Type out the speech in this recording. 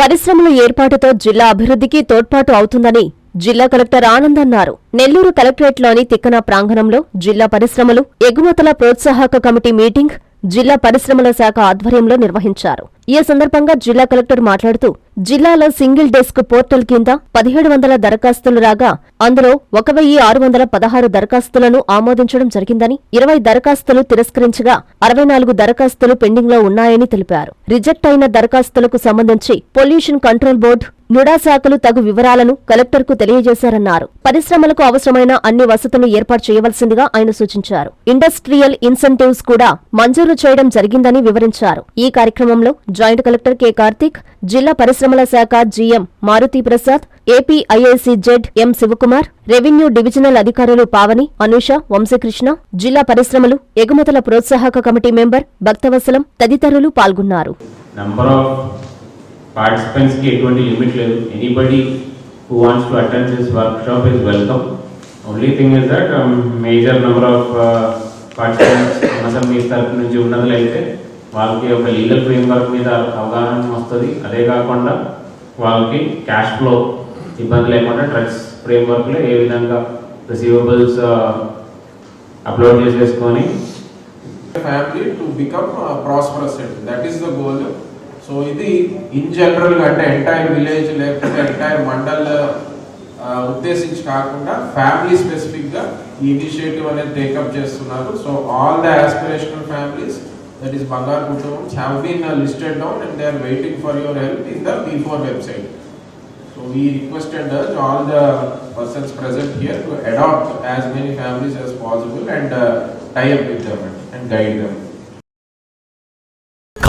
పరిశ్రమల ఏర్పాటుతో జిల్లా అభివృద్ధికి తోడ్పాటు అవుతుందని జిల్లా కలెక్టర్ ఆనంద్ అన్నారు. నెల్లూరు కలెక్టరేట్లోని తిక్కన ప్రాంగణంలో జిల్లా పరిశ్రమలు ఎగుమతుల ప్రోత్సాహక కమిటీ మీటింగ్ జిల్లా పరిశ్రమల శాఖ ఆధ్వర్యంలో నిర్వహించారు. ఈ సందర్భంగా జిల్లా కలెక్టర్ మాట్లాడుతూ జిల్లాలో సింగిల్ డెస్క్ పోర్టల్ కింద పదిహేడు వందల దరఖాస్తులు రాగా అందులో ఒక వెయ్యి ఆరు వందల పదహారు దరఖాస్తులను ఆమోదించడం జరిగిందని ఇరవై దరఖాస్తులు తిరస్కరించగా అరవై నాలుగు దరఖాస్తులు పెండింగ్లో ఉన్నాయని తెలిపారు. రిజెక్ట్ అయిన దరఖాస్తులకు సంబంధించి పొల్యూషన్ కంట్రోల్ బోర్డు నుడా శాఖలు తగు వివరాలను కలెక్టర్కు తెలియజేశారన్నారు. పరిశ్రమలకు అవసరమైన అన్ని వసతులు ఏర్పాటు చేయవలసిందిగా ఆయన సూచించారు. ఇండస్ట్రియల్ ఇన్సెంటివ్స్ కూడా మంజూరు చేయడం జరిగిందని వివరించారు. ఈ కార్యక్రమంలో జాయింట్ కలెక్టర్ కె కార్తిక్ జిల్లా పరిశ్రమల శాఖ GM Maruthi Prasad AP IIC Z M Sivakumar revenue divisional అధికారులు పావని అనూష వంశకృష్ణ జిల్లా పరిశ్రమలు ఎగుమతుల ప్రోత్సాహక కమిటీ మెంబర్ భక్తవసలం తదితరులు పాల్గొన్నారు. Participants ఎటువంటి లిమిట్ లేదు. ఎనీబడి నుంచి ఉన్నట్లయితే వాళ్ళకి ఒక లీగల్ ఫ్రేమ్వర్క్ మీద అవగాహన వస్తుంది. అదే కాకుండా వాళ్ళకి క్యాష్ ఫ్లో ఇబ్బంది లేకుండా డ్రగ్స్ ఫ్రేమ్వర్క్లో ఏ విధంగా రిసీవబుల్స్ అప్లోడ్ చేసేసుకొని family to become prosperous that is the goal so ఇది ఇన్ జనరల్ అంటే ఎంటైర్ విలేజ్ లేకపోతే ఎంటైర్ మండల్ ఉద్దేశించి కాకుండా ఫ్యామిలీ స్పెసిఫిక్గా ఈ ఇనిషియేటివ్ అనేది టేకప్ చేస్తున్నారు. So all the aspirational families that is Bangar Kutavans have been uh, listed down and they are waiting for your help in the P4 website. So we requested us all the persons present here to adopt as many families as possible and uh, tie up with them and guide them.